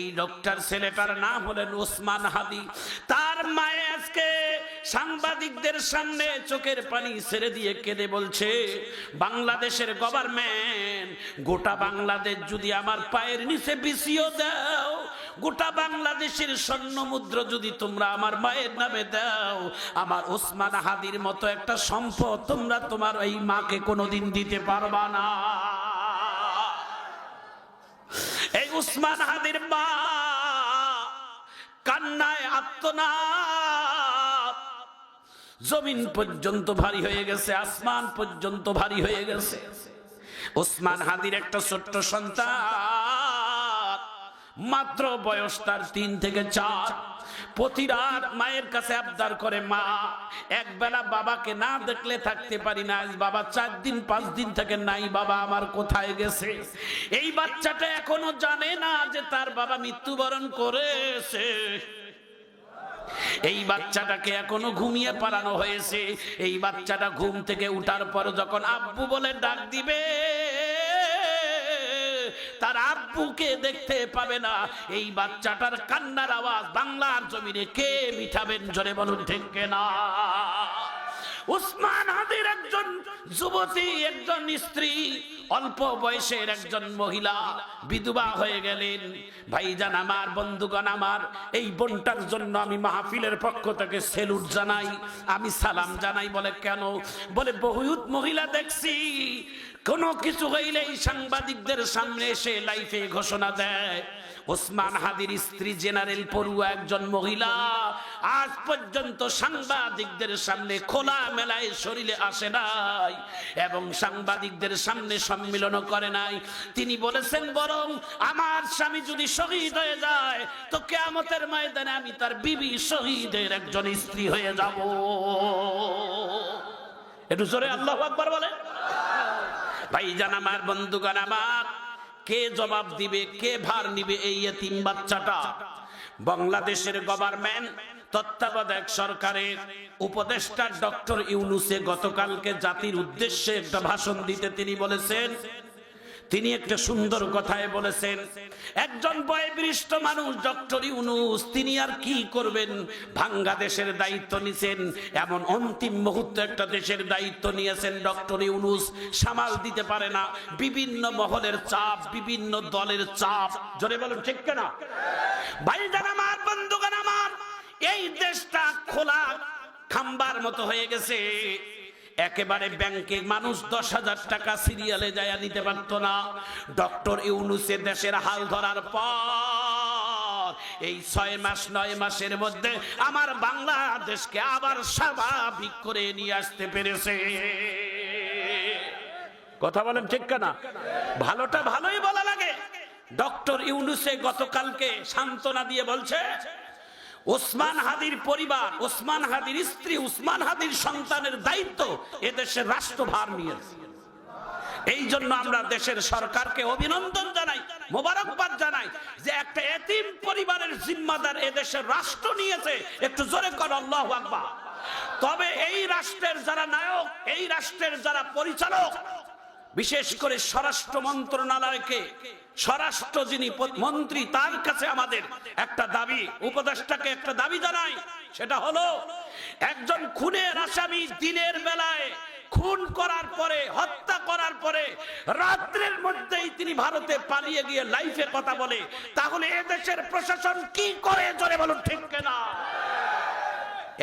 এই ডক্টর ছেলেটার নাম হলেন ওসমান হাদি। তার মায়ে আজকে সাংবাদিকদের সামনে চোখের পানি ছেড়ে দিয়ে কেঁদে বলছে, বাংলাদেশের গভর্নমেন্ট, গোটা বাংলাদেশ যদি আমার পায়ের নিচে বিছিয়ে দাও, গোটা বাংলাদেশের স্বর্ণ মুদ্র যদি তোমরা আমার মায়ের নামে দাও, আমার ওসমান হাদির মতো একটা সম্পদ তোমরা তোমার এই মাকে কোনোদিন দিতে পারবা না। এই উসমান হাদির মা কান্নায় আত্মনা জমিন পর্যন্ত ভারী হয়ে গেছে, আসমান পর্যন্ত ভারী হয়ে গেছে। উসমান হাদির একটা ছোট্ট সন্তান, মাত্র বয়স তার তিন থেকে চার। প্রতি রাত মায়ের কাছে আবদার করে, মা, একবেলা বাবাকে না দেখলে থাকতে পারি না। বাবা চার দিন, পাঁচ দিন থেকে নাই, বাবা আমার কোথায় গেছে? এই বাচ্চাটা এখনও জানে না যে তার বাবা মৃত্যুবরণ করেছে। এই বাচ্চাটাকে এখনও ঘুমিয়ে পালানো হয়েছে। এই বাচ্চাটা ঘুম থেকে উঠার পর যখন আব্বু বলে, ডাক দিবে। তার আব্বুকে দেখতে পাবে না। এই বাচ্চাটার কান্নার আওয়াজ বাংলার জমিনে কে মিঠাবেন? জোরে বলুন, ঠিক না উসমান হাদির একজন যুবতী, একজন স্ত্রী, অল্প বয়সের একজন মহিলা, বিধবা হয়ে গেলেন। ভাইজান আমার, বন্ধুগণ আমার, এই বোনটার জন্য আমি মাহফিলের পক্ষ থেকে সেলুট জানাই, আমি সালাম জানাই বলে কেন? বলে, বহুত মহিলা দেখছি, কোনো কিছু হইলেই সাংবাদিকদের সামনে এসে লাইফে ঘোষণা দেয়। ওসমান হাদির স্ত্রী জেনারেল পড়ুয়া একজন মহিলা। আজ পর্যন্ত সাংবাদিকদের সামনে খোলা মেলায় শরীরে আসে নাই এবং সাংবাদিকদের সামনে সম্মিলন করে নাই। তিনি বলেছেন, বরং আমার স্বামী যদি শহীদ হয়ে যায়, তো কেয়ামতের ময়দানে আমি তার বিবি শহীদের একজন স্ত্রী হয়ে যাব। একটু জোরে আল্লাহ আকবার বলে ভাই ভাইজান আমার বন্ধুগণ, আমার কে জবাব দিবে, কে ভার নিবে এই এতিম বাচ্চাটা? বাংলাদেশের গভর্নমেন্ট তত্ত্বাবধায়ক সরকারের উপদেষ্টা ডক্টর ইউনুসে গতকালকে জাতির উদ্দেশ্যে একটা ভাষণ দিতে তিনি বলেছেন তিনি একটা সুন্দর কথায় বলেছেন, একজন বয়োবৃষ্ট মানুষ, ডক্টর ইউনুস, তিনি আর কি করবেন? ভাঙ্গা দেশের দায়িত্ব নিছেন, এমন অন্তিম মুহূর্তে একটা দেশের দায়িত্ব নিয়েছেন ডক্টর ইউনুস, সামাল দিতে পারে না, বিভিন্ন মহলের চাপ, বিভিন্ন দলের চাপ। জোরে বলুন, ঠিক কেনা? ভাইজান আমার বন্ধুগান আমার, এই দেশটা খোলা খাম্বার মতো হয়ে গেছে। একেবারে ব্যাংকে মানুষ দশ হাজার টাকা সিরিয়ালে যায় নিতে পারতো না। ডক্টর ইউনুসে দেশের হাল ধরার পর, এই ছয় মাস, নয় মাসের মধ্যে আমার বাংলাদেশকে আবার স্বাভাবিক করে নিয়ে আসতে পেরেছে। কথা বলেন ঠিক না ভালোটা ভালোই বলা লাগে। ডক্টর ইউনুসে গতকালকে সান্ত্বনা দিয়ে বলছে ওসমান হাদির পরিবার, ওসমান হাদির স্ত্রী, ওসমান হাদির সন্তানের দায়িত্ব এদেশের রাষ্ট্রভার নিয়েছে এই জন্য আমরা দেশের সরকারকে অভিনন্দন জানাই, মোবারকবাদ জানাই যে একটা এতিম পরিবারের জিম্মাদার এদেশের রাষ্ট্র নিয়েছে। একটু জোরে কর, আল্লাহ আকবার। তবে এই রাষ্ট্রের যারা নায়ক, এই রাষ্ট্রের যারা পরিচালক বিশেষ করে স্বরাষ্ট্র মন্ত্রণালয়কে, স্বরাষ্ট্র যিনি মন্ত্রী, তার কাছে আমাদের একটা দাবি, উপদেষ্টাকে একটা দাবি জানাই, সেটা হলো, একজন খুনের আসামি দিনের বেলায় খুন করার পরে, হত্যা করার পরে, রাত্রের মধ্যেই তিনি ভারতে পালিয়ে গিয়ে লাইফে কথা বলে, তাহলে এদেশের প্রশাসন কি করে জোরে বলুন ঠিক কেনা?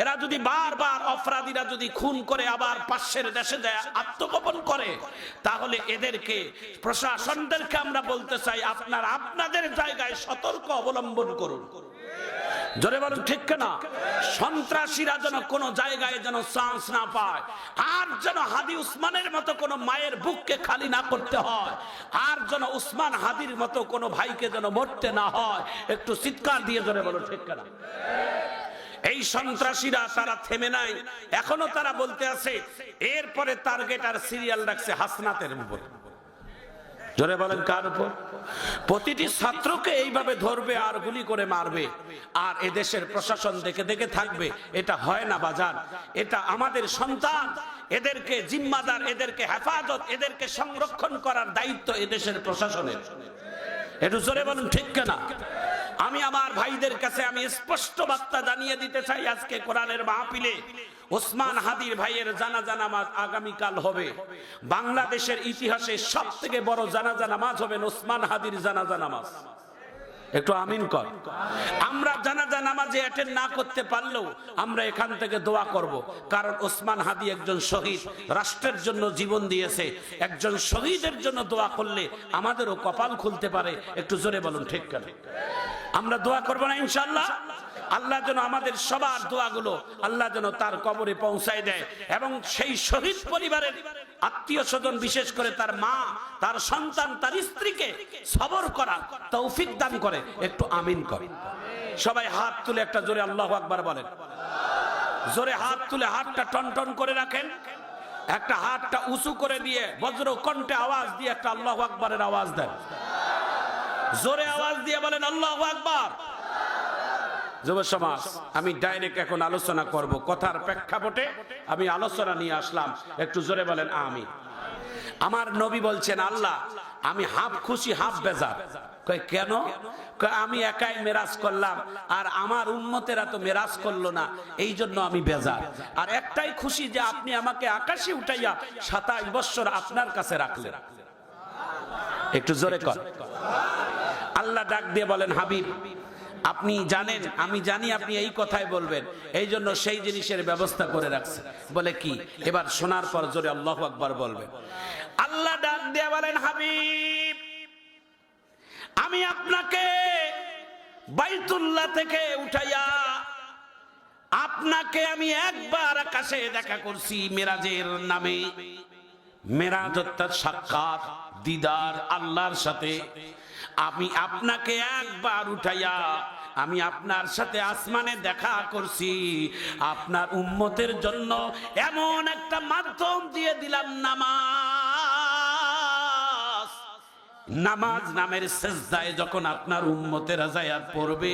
এরা যদি বারবার অপরাধীরা যদি খুন করে আবার পাশের দেশে যায়, আত্মগোপন করে, তাহলে এদেরকে, প্রশাসনদেরকে আমরা বলতে চাই, আপনার আপনাদের জায়গায় সতর্ক অবলম্বন করুন। না সন্ত্রাসীরা যেন কোনো জায়গায় যেন চান্স না পায়, আর যেন হাদি উসমানের মতো কোনো মায়ের বুককে খালি না করতে হয়, আর যেন উসমান হাদির মতো কোনো ভাইকে যেন মরতে না হয়, একটু চিৎকার দিয়ে জোরে বলুন, ঠিক না এই সন্ত্রাসীরা তারা থেমে নাই। এখনও তারা বলতে আছে, এরপরে টার্গেট আর সিরিয়াল রাখছে হাসনাতের উপর। জোরে বলেন কার উপর? প্রতিটি ছাত্রকে এইভাবে ধরবে আর গুলি করে মারবে। আর এদেশের প্রশাসন দেখে দেখে থাকবে, এটা হয় না বাজার। এটা আমাদের সন্তান, এদেরকে জিম্মাদার, এদেরকে হেফাজত, এদেরকে সংরক্ষণ করার দায়িত্ব এদেশের প্রশাসনের। একটু জোরে বলুন ঠিক কেনা? আমি আমার ভাইদের কাছে আমি স্পষ্ট বার্তা জানিয়ে দিতে চাই আজকে কোরআনের মাহফিলে। ওসমান হাদির ভাইয়ের জানাজা নামাজ আগামীকাল হবে। বাংলাদেশের ইতিহাসে সব থেকে বড় জানাজা নামাজ হবেন ওসমান হাদির জানাজা নামাজ। একটু আমিন কর। আমরা জানাজা নামাজে অ্যাটেন্ড না করতে পারলেও আমরা এখান থেকে দোয়া করব। কারণ ওসমান হাদি একজন শহীদ, রাষ্ট্রের জন্য জীবন দিয়েছে। একজন শহীদের জন্য দোয়া করলে আমাদেরও কপাল খুলতে পারে। একটু জোরে বলুন, ঠিক কেন? আমরা দোয়া করব না ইনশাল্লাহ আল্লাহ যেন আমাদের সবার দোয়াগুলো আল্লাহ যেন তার কবরে পৌঁছায় দেয় এবং সেই শহীদ পরিবারের আত্মীয় স্বজন বিশেষ করে তার মা, তার সন্তান, তার স্ত্রীকে সবর করা, তৌফিক দান করে, একটু আমিন করে। সবাই হাত তুলে একটা জোরে আল্লাহ আকবার বলেন। জোরে হাত তুলে হাতটা টনটন করে রাখেন। একটা হাতটা উঁচু করে দিয়ে বজ্র কণ্ঠে আওয়াজ দিয়ে একটা আল্লাহ আকবরের আওয়াজ দেন। জোরে আওয়াজ দিয়ে বলেন, আল্লাহ আকবার। যুব সমাজ, আমি ডাইরেক্ট এখন আলোচনা করব কথার প্রেক্ষাপটে। আমি আলোচনা নিয়ে আসলাম, একটু জোরে বলেন আমি আমার নবী বলছেন, আল্লাহ, আমি হাফ খুশি, হাফ বেজার। কেন? আমি একাই মেরাজ করলাম, আর আমার উন্মতেরা তো মেরাজ করল না, এই জন্য আমি বেজার। আর একটাই খুশি যে আপনি আমাকে আকাশে উঠাইয়া সাতাশ বৎসর আপনার কাছে রাখলেন। একটু জোরে কর। আল্লাহ ডাক দিয়ে বলেন, হাবিব আপনি জানেন, আমি জানি আপনি এই কথাই বলবেন। এই জন্য সেই জিনিসের ব্যবস্থা করে রাখছে। বলে কি? এবার শোনার পর জোরে আল্লাহ আকবার বলবেন আল্লাহ ডাক দিয়ে বলেন, হাবিব, আমি আপনাকে বাইতুল্লাহ থেকে উঠাইয়া আপনাকে আমি একবার আকাশে দেখা করছি, মেরাজের নামে। মেরাজ অর্থাৎ সাক্ষাৎ, দিদার আল্লাহর সাথে। আমি আপনাকে একবার উঠাইয়া আমি আপনার সাথে আসমানে দেখা করছি। আপনার উম্মতের জন্য এমন একটা মাধ্যম দিয়ে দিলাম, নামাজ। নামাজ নামের সেজদায় যখন আপনার উম্মতের আজায়াত পড়বে,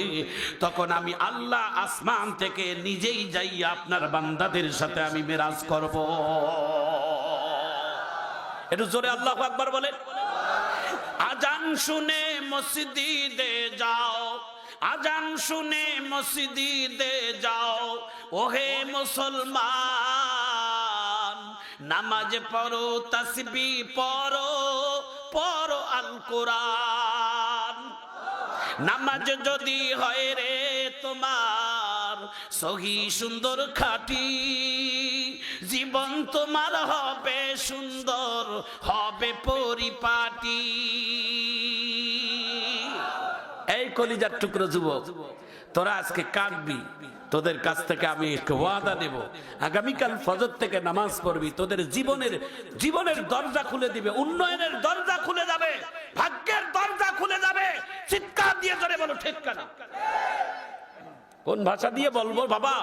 তখন আমি আল্লাহ আসমান থেকে নিজেই যাই আপনার বান্দাদের সাথে আমি মেরাজ করব। একটু জোরে আল্লাহ আকবার বলে আজান শুনে মসজিদে যাও, আজান শুনে মসজিদে যাও। ওহে মুসলমান, নামাজ পড়ো, তসবি পড়ো পড়ো আল কোরআন নামাজ যদি হয় রে তোমার, সহি সুন্দর খাটি। জীবন তোমার হবে সুন্দর, হবে পরিপাটি। এই কলিজার টুকরো যুবক, তোরা আজকে কাঁদবি, তোদের কাছ থেকে আমি ওয়াদা দেব। আগামীকাল ফজর থেকে নামাজ পড়বি, তোদের জীবনের জীবনের দরজা খুলে দিবে, উন্নয়নের দরজা খুলে যাবে, ভাগ্যের দরজা খুলে যাবে। চিৎকার দিয়ে জোরে বলো, ঠিক কোন ভাষা দিয়ে বলব, বাবা?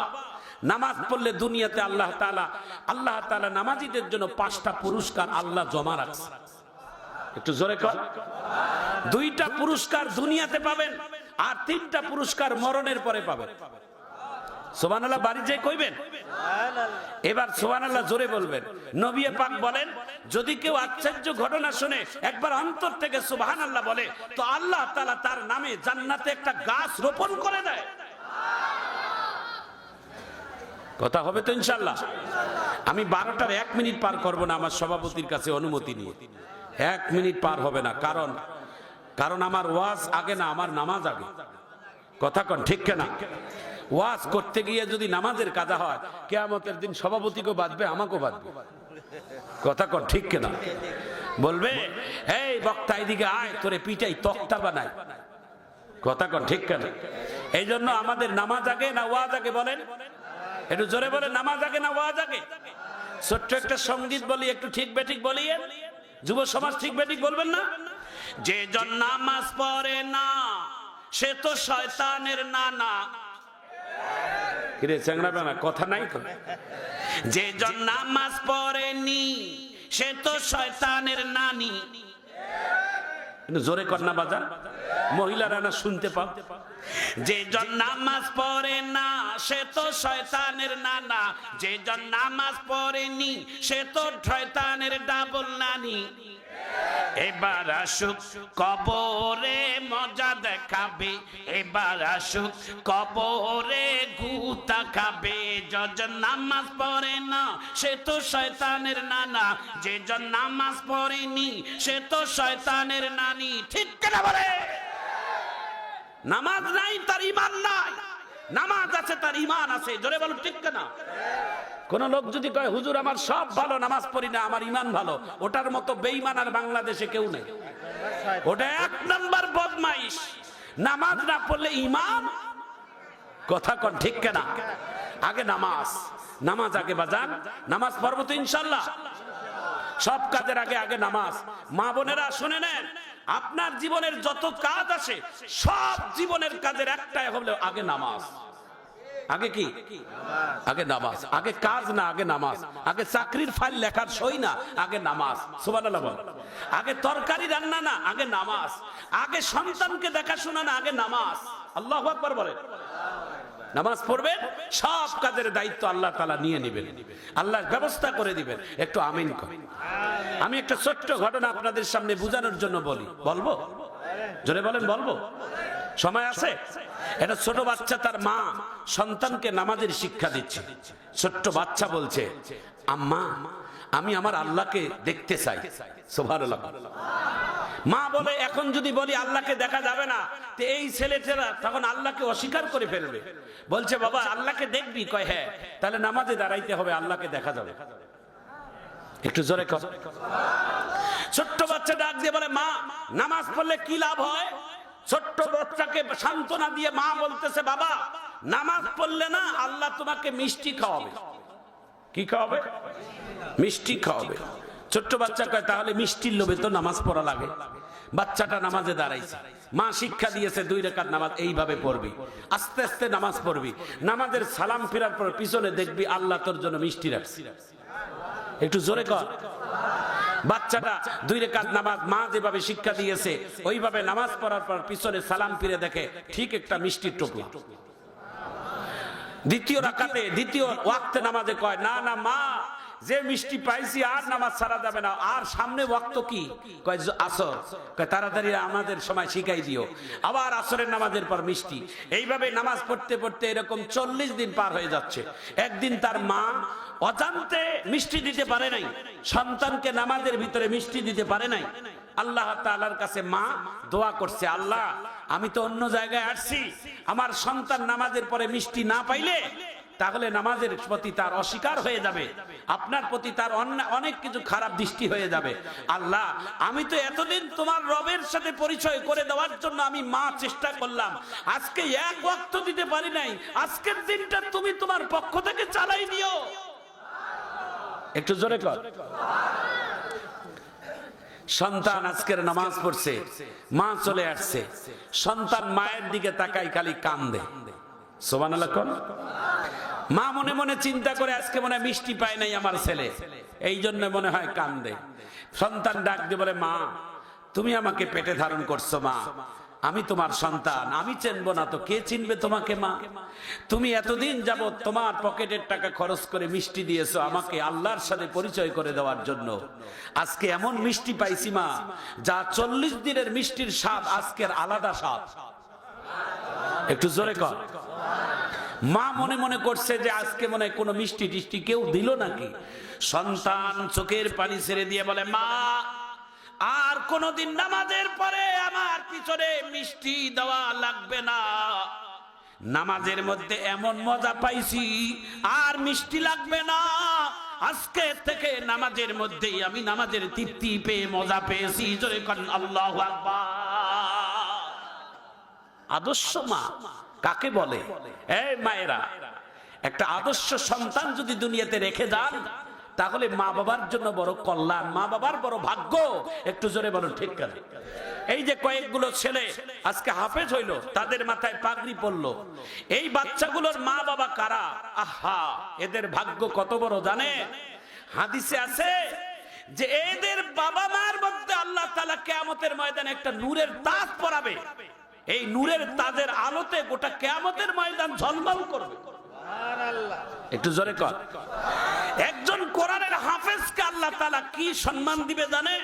নামাজ পড়লে দুনিয়াতে আল্লাহ তাআলা আল্লাহ তাআলা নামাজিদের জন্য পাঁচটা পুরস্কার আল্লাহ জমা রাখছে। একটু জোরে কর। দুইটা পুরস্কার দুনিয়াতে পাবেন আর তিনটা পুরস্কার মরণের পরে পাবেন। সোমান আল্লাহ বাড়ি যে কইবেন? এবার সোহান আল্লাহ জোরে বলবেন। নবিয়ে পাক বলেন, যদি কেউ আশ্চর্য ঘটনা শুনে একবার অন্তর থেকে সুবহান আল্লাহ বলে, তো আল্লাহ তাআলা তার নামে জান্নাতে একটা গাছ রোপণ করে দেয়। কথা হবে তো ইনশাল্লাহ আমি বারোটার এক মিনিট পার করব না, আমার সভাপতির কাছে অনুমতি নিয়ে। এক মিনিট পার হবে না, কারণ কারণ আমার ওয়াজ আগে না, আমার নামাজ আগে। কথা কন, ঠিক কেনা? ওয়াজ করতে গিয়ে যদি নামাজের কাজা হয়, কেয়ামতের দিন সভাপতিকেও বাঁধবে, আমাকেও বাঁধবে। কথা কন, ঠিক কেনা? বলবে, এই বক্তা, এদিকে আয়, তোরে পিটাই তক্তা বানাই। কথা কন, ঠিক কেন? এই জন্য আমাদের নামাজ আগে না ওয়াজ আগে বলেন? একটু জোরে বলে, নামাজ আগে না ওয়াজ আগে? ছোট্ট একটা সংগীত বলি, একটু ঠিক বেঠিক বলি যুব সমাজ ঠিক বেঠিক বলবেন না? যে জন নামাজ পড়ে না, সে তো শয়তানের নানা। কথা নাই যে জন নামাজ পড়েনি, সে তো শয়তানের নানি। জোরে কন্যা বাজান মহিলারা না শুনতে পাও? যে জন নামাজ পড়ে না, সে তো শয়তানের নানা। যে জন নামাজ পড়েনি, সে তো শয়তানের ডাবল নানি। এবার আসুক কবরে মজা দেখাবে। এবার আসুক কবরে গুতা খাবে। যজন নামাজ পড়ে না, সে তো শয়তানের নানা। যে জন নামাজ পড়েনি, সে তো শয়তানের নানি। ঠিক কেনা বলে? নামাজ নাই, তার ইমান নাই। নামাজ আছে, তার ইমান আছে। জোরে বলো ঠিক না কোন লোক যদি কয়, হুজুর, আমার সব ভালো, নামাজ পড়ি না, আমার ইমান ভালো। ওটার মতো বেঈমান আর বাংলাদেশে কেউ নেই। ওটা এক নাম্বার বদমাইশ। নামাজ না পড়লে ইমান কথা কন, ঠিক কেনা? আগে নামাজ। নামাজ আগে বাজান। নামাজ পড়ব তো ইনশাল্লাহ। সব কাজের আগে আগে নামাজ। মা বোনেরা শুনে নেন। আপনার জীবনের যত কাজ আছে, সব জীবনের কাজের একটাই হলো আগে নামাজ। আগে কি? আগে নামাজ। আগে কাজ না, আগে নামাজ। আগে চাকরির ফাইল লেখার সই না, আগে নামাজ। আগে তরকারি রান্না না, আগে নামাজ। আগে সন্তানকে দেখাশোনা না, আগে নামাজ। আল্লাহ বলে বলেন। নামাজ পড়বেন, সব কাজের দায়িত্ব আল্লাহ তালা নিয়ে নেবেন। আল্লাহ ব্যবস্থা করে দিবেন। একটু আমিন আমি একটা ছোট্ট ঘটনা আপনাদের সামনে বোঝানোর জন্য বলি। বলব? জোরে বলেন, বলব? সময় আছে? এটা ছোট বাচ্চা তার মা সন্তানকে নামাজের শিক্ষা দিচ্ছে। ছোট্ট বাচ্চা বলছে, আম্মা, আমি আমার আল্লাহকে দেখতে চাই। সুবহানাল্লাহ। মা বলে, এখন যদি বলি আল্লাহকে দেখা যাবে না, তো এই ছেলেটেরা তখন আল্লাহকে অস্বীকার করে ফেলবে। বলছে, বাবা, আল্লাহকে দেখবি? কয় হ্যাঁ। তাহলে নামাজে দাঁড়াইতে হবে, আল্লাহকে দেখা যাবে। একটু জোরে ছোট্ট বাচ্চা ডাক দিয়ে বলে, মা, নামাজ পড়লে কি লাভ হয়? ছোট্ট বাচ্চাকে সান্ত্বনা দিয়ে মা বলতেছে, বাবা, নামাজ পড়লে না আল্লাহ তোমাকে মিষ্টি খাওয়াবে। কি খাওয়াবে? মিষ্টি খাওয়াবে। ছোট্ট বাচ্চা কয়, তাহলে মিষ্টির লোভে তো নামাজ পড়া লাগে। বাচ্চাটা নামাজে দাঁড়াইছে। মা শিক্ষা দিয়েছে দুই রেখার নামাজ এইভাবে পড়বি। আস্তে আস্তে নামাজ পড়বি। নামাজের সালাম ফেরার পর পিছনে দেখবি আল্লাহ তোর জন্য মিষ্টি রাখছি। একটু জোরে কর। বাচ্চাটা দুই রেখাত নামাজ মা যেভাবে শিক্ষা দিয়েছে, ওইভাবে নামাজ পড়ার পর পিছনে সালাম ফিরে দেখে ঠিক একটা মিষ্টির টোপলা। দ্বিতীয় রাকাতে, দ্বিতীয় ওয়াক্তে নামাজে কয়, না না, মা যে মিষ্টি পাইছি আর নামাজ ছাড়া যাবে না। আর সামনে ওয়াক্ত কি? কয় আসর। তাড়াতাড়ি আমাদের সময় শিখাই দিও। আবার আসরের নামাজের পর মিষ্টি। এইভাবে নামাজ পড়তে পড়তে এরকম চল্লিশ দিন পার হয়ে যাচ্ছে। একদিন তার মা অজান্তে মিষ্টি দিতে পারে নাই। সন্তানকে নামাজের ভিতরে মিষ্টি দিতে পারে নাই। আল্লাহ তাআলার কাছে মা দোয়া করছে, আল্লাহ, আমি তো অন্য জায়গায় আসছি। আমার সন্তান নামাজের পরে মিষ্টি না পাইলে তাহলে নামাজের প্রতি তার অস্বীকার হয়ে যাবে। আপনার প্রতি তার অনেক কিছু খারাপ দৃষ্টি হয়ে যাবে। আল্লাহ, আমি তো এতদিন তোমার রবের সাথে পরিচয় করে দেওয়ার জন্য আমি মা চেষ্টা করলাম। আজকে এক ওয়াক্ত দিতে পারি নাই। আজকের দিনটা তুমি তোমার পক্ষ থেকে চালাই নিও। একটু জোরে কর। সন্তান আজকের নামাজ পড়ছে, মা চলে আসছে। সন্তান মায়ের দিকে তাকাই খালি কান্দে। সোমান মা মনে মনে চিন্তা করে, আজকে মনে মিষ্টি পায় নাই আমার ছেলে। এই জন্য মনে হয় কান্দে। সন্তান ডাক দিয়ে বলে, মা, তুমি আমাকে পেটে ধারণ করছ, মা। আমি তোমার সন্তান। আমি চিনবো না তো, কে চিনবে তোমাকে, মা? তুমি এতদিন যাব তোমার পকেটের টাকা খরচ করে মিষ্টি দিয়েছ আমাকে আল্লাহর সাথে পরিচয় করে দেওয়ার জন্য। আজকে এমন মিষ্টি পাইছি, মা, যা চল্লিশ দিনের মিষ্টির স্বাদ আজকের আলাদা স্বাদ। একটু জোরে কর। মা মনে মনে করছে যে আজকে মনে কোনো মিষ্টি টিষ্টি কেউ দিল নাকি? সন্তান চোখের পানি ছেড়ে দিয়ে বলে, মা, আর কোনদিন নামাজের পরে আমার পিছনে মিষ্টি দেওয়া লাগবে না। নামাজের মধ্যে এমন মজা পাইছি, আর মিষ্টি লাগবে না। আজকে থেকে নামাজের মধ্যেই আমি নামাজের তৃপ্তি পেয়ে মজা পেয়েছি। জোরে করেন আল্লাহ আদর্শ মা। কাকে বলে? এই মায়েরা, একটা আদর্শ সন্তান যদি দুনিয়াতে রেখে যান, তাহলে মা বাবার জন্য বড় কল্যাণ, মা বাবার বড় ভাগ্য। একটু জোরে বলো ঠিক কেন? এই যে কয়েকগুলো ছেলে আজকে হাফেজ হইল, তাদের মাথায় পাগড়ি পড়ল এই বাচ্চাগুলোর মা বাবা কারা? আহা, এদের ভাগ্য কত বড় জানে? হাদিসে আছে যে এদের বাবা মার মধ্যে আল্লাহ তাআলা কিয়ামতের ময়দানে একটা নূরের তাজ পরাবে। এই নূরের তাদের আলোতে গোটা কেয়ামতের ময়দান ঝলমল করবে। একটু জোরে কর। একজন কোরআনের হাফেজকে আল্লাহ তাআলা কি সম্মান দিবে জানে?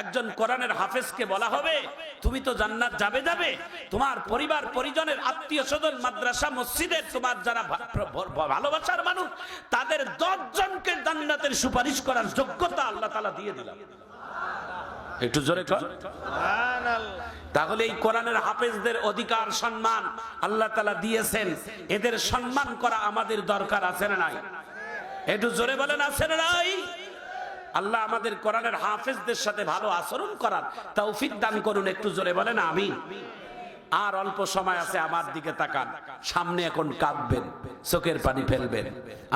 একজন কোরআনের হাফেজকে বলা হবে তুমি তো জান্নাত যাবে যাবে। তোমার পরিবার পরিজনের আত্মীয় স্বজন মাদ্রাসা মসজিদের তোমার যারা ভালোবাসার মানুষ তাদের দশ জনকে জান্নাতের সুপারিশ করার যোগ্যতা আল্লাহ তালা দিয়ে দিলাম একটু জোরে কর। তাহলে এই কোরআনের হাফেজদের অধিকার, সম্মান আল্লাহ তালা দিয়েছেন। এদের সম্মান করা আমাদের দরকার, আছে না নাই? একটু জোরে বলেন, আছে না নাই? আল্লাহ আমাদের কোরআনের হাফেজদের সাথে ভালো আচরণ করার তৌফিক দান করুন, একটু জোরে বলেন আমি আর অল্প সময় আছে, আমার দিকে তাকান। সামনে এখন কাঁদবেন, চোখের পানি ফেলবেন।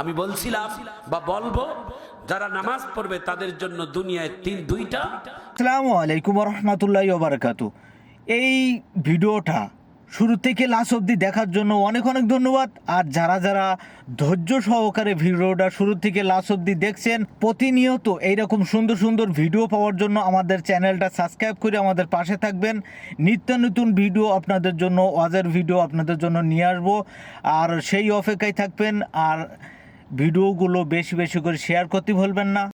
আমি বলছিলাম বা বলব, যারা নামাজ পড়বে, তাদের জন্য দুনিয়ায় তিন, দুইটা। আসসালামু আলাইকুম রহমতুল্লাহ এই ভিডিওটা শুরু থেকে লাস্ট অবধি দেখার জন্য অনেক অনেক ধন্যবাদ। আর যারা যারা ধৈর্য সহকারে ভিডিওটা শুরু থেকে লাস্ট অবধি দেখছেন, প্রতিনিয়ত এইরকম সুন্দর সুন্দর ভিডিও পাওয়ার জন্য আমাদের চ্যানেলটা সাবস্ক্রাইব করে আমাদের পাশে থাকবেন। নিত্য নতুন ভিডিও আপনাদের জন্য ওয়াজের ভিডিও আপনাদের জন্য নিয়ে আসব। আর সেই অপেক্ষায় থাকবেন, আর ভিডিওগুলো বেশি বেশি করে শেয়ার করতে ভুলবেন না।